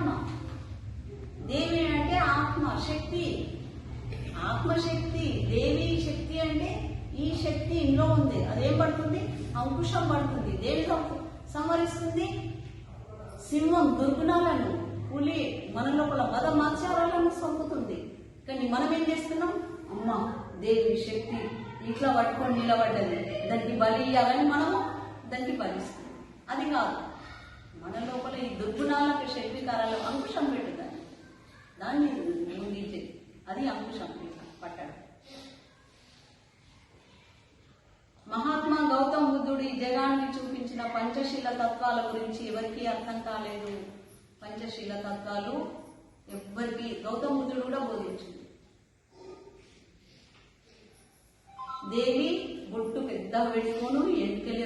ఆత్మ. దేవి అంటే ఆత్మ శక్తి. ఆత్మశక్తి దేవి శక్తి అంటే ఈ శక్తి ఇంట్లో ఉంది. అదేం పడుతుంది? అంకుశం పడుతుంది. దేవి సంహరిస్తుంది సింహం దుర్గుణాలను. పులి మన లోపల మద మాచారాలను సంపుతుంది. కానీ మనం ఏం చేస్తున్నాం? అమ్మ దేవి శక్తి. ఇట్లా పట్టుకొని నిలబడ్డది. దానికి బలి ఇవ్వాలని మనము దానికి బలిస్తుంది అది కాదు. దుర్గుణాలకు అంకుశం పెట్టుదాన్ని దాన్ని ముగించే అది అంకుశం పట్టడం. మహాత్మా గౌతమ్ బుద్ధుడు ఈ జగానికి చూపించిన పంచశీల తత్వాల గురించి ఎవరికీ అర్థం కాలేదు. పంచశీల తత్వాలు ఎవ్వరికి గౌతమ్ బుద్ధుడు కూడా బోధించింది దేవి బొట్టు పెద్ద పెట్టుకోను ఎంటికలు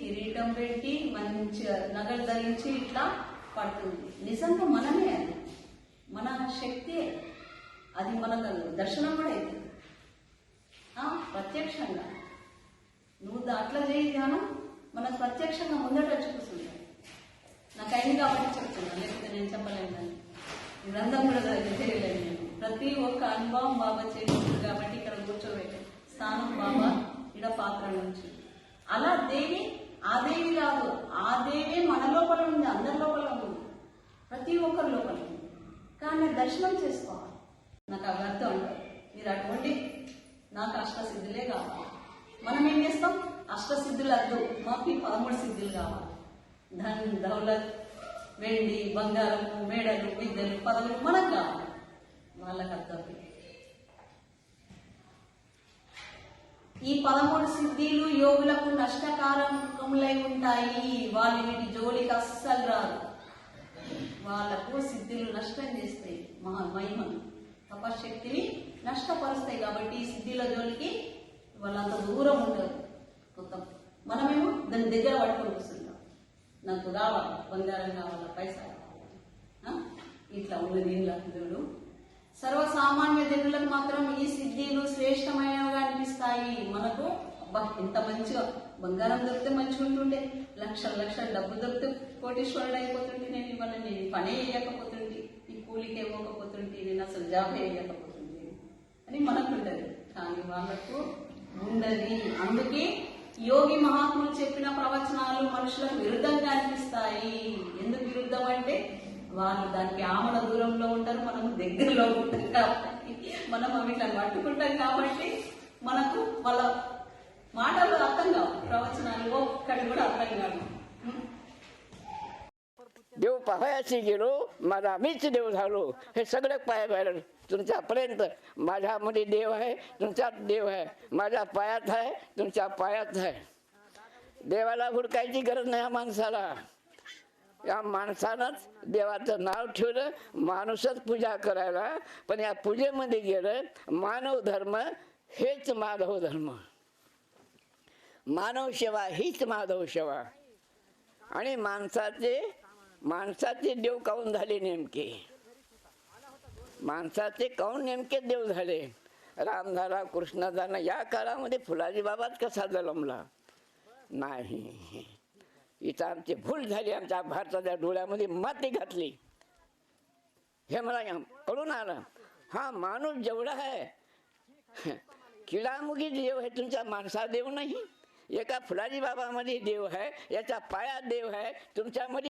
కిరీటం పెట్టి మంచిగా నగలు ధరించి ఇట్లా పడుతుంది. నిజంగా మనమే అది. మన శక్తి అది మనకు దర్శనం కూడా అవుతుంది. ఆ, ప్రత్యక్షంగా. నువ్వు దా- అట్లా చేయి ధ్యానం మనకు ప్రత్యక్షంగా ముందట వచ్చి కూర్చుంటాయి నాకు అయింది కాబట్టి చెప్తున్నా లేకపోతే నేను చెప్పలేను దాన్ని. గ్రంథం కూడా తెలియలేదు నేను. ప్రతి ఒక్క అనుభవం బాబా చేస్తుంది కాబట్టి ఇక్కడ కూర్చోబెట్టి. స్థానం బాబా ఇడ పాత్ర నుంచి. అలా దేవి ఆ దేవి కాదు ఆ దేవి మన లోపల లోపల ఉంది ప్రతి ఒక్కరి లోపల ఉంది కానీ దర్శనం చేసుకోవాలి. నాకు అవి అర్థం మీరు అటువంటి నాకు అష్టసిద్ధులే కావాలి. మనం ఏం చేస్తాం? అష్టసిద్ధులు అద్దు మాకు పదమూడు సిద్ధులు కావాలి. ధన్ దౌలత్ వెండి బంగారము మేడలు విద్యలు పదవులు మనకు కావాలి. వాళ్ళకి అర్థం ఈ పదమూడు సిద్ధిలు యోగులకు నష్టకారకములై ఉంటాయి. వాళ్ళు వీటి జోలికి అస్సలు రాదు. వాళ్ళకు సిద్ధిలు నష్టం చేస్తాయి. మహా మహిమను తపశక్తిని నష్టపరుస్తాయి కాబట్టి ఈ సిద్ధిల జోలికి వాళ్ళంత దూరం ఉంటారు కొంత మనమేమో దాని దగ్గర పట్టుకొని నాకు కావాలి బంగారం కావాలా పైసా ఇట్లా ఉన్నది ఇంట్లో సర్వసామాన్య జనులకు మాత్రం ఈ సిద్ధిలు శ్రేష్టమైనవిగా అనిపిస్తాయి. మనకు అబ్బా ఎంత మంచిగా బంగారం దొరికితే మంచిగా ఉంటుండే. లక్షల లక్షల డబ్బు దొరికితే కోటీశ్వరుడు అయిపోతుంటే నేను ఇవాళ నేను పనే వేయకపోతుంటే ఈ కూలికి ఇవ్వకపోతుంటే నేను అసలు జాబ్ వేయకపోతుంటే అని మనకు ఉండదు కానీ వాళ్ళకు ఉండదు. అందుకే యోగి మహాత్ములు చెప్పిన ప్రవచనాలు మనుషులకు విరుద్ధంగా అనిపిస్తాయి. ఎందుకు విరుద్ధం అంటే వాళ్ళు దానికి ఆమల దూరంలో ఉంటారు మనం దగ్గరలో ఉంటాం కాబట్టి మనం అవి ఇట్లా పట్టుకుంటాం కాబట్టి మనకు వాళ్ళ మాటలు అర్థం కావు ప్రవచనాలు ఒక్కటి కూడా అర్థం కాదు ఉం? देव पाहायची गेलो माझा मीच देव झालो हे सगळे पाया बाहेर तुमच्यापर्यंत माझ्यामध्ये देव आहे तुमच्यात देव आहे माझ्या पायात आहे तुमच्या पायात आहे देवाला हुडकायची गरज नाही या माणसाला या माणसानंच देवाचं नाव ठेवलं माणूसच पूजा करायला पण या पूजेमध्ये गेलं मानव धर्म हेच माधव धर्म मानव सेवा हीच माधव सेवा. आणि माणसाचे माणसाचे देव काऊन झाले नेमके? माणसाचे काऊन नेमके देव झाले? राम झाला कृष्ण झाला या काळामध्ये फुलाजी बाबाच कसा जलमला नाही. इथं आमची भूल झाली आमच्या भारताच्या डोळ्यामध्ये माती घातली. हे मला या- कळून आलं. हा माणूस जेवढा आहे किडामुगी देव हे तुमचा माणसा देव नाही. एका फुलाजी बाबामध्ये देव आहे याचा पाया देव आहे तुमच्यामध्ये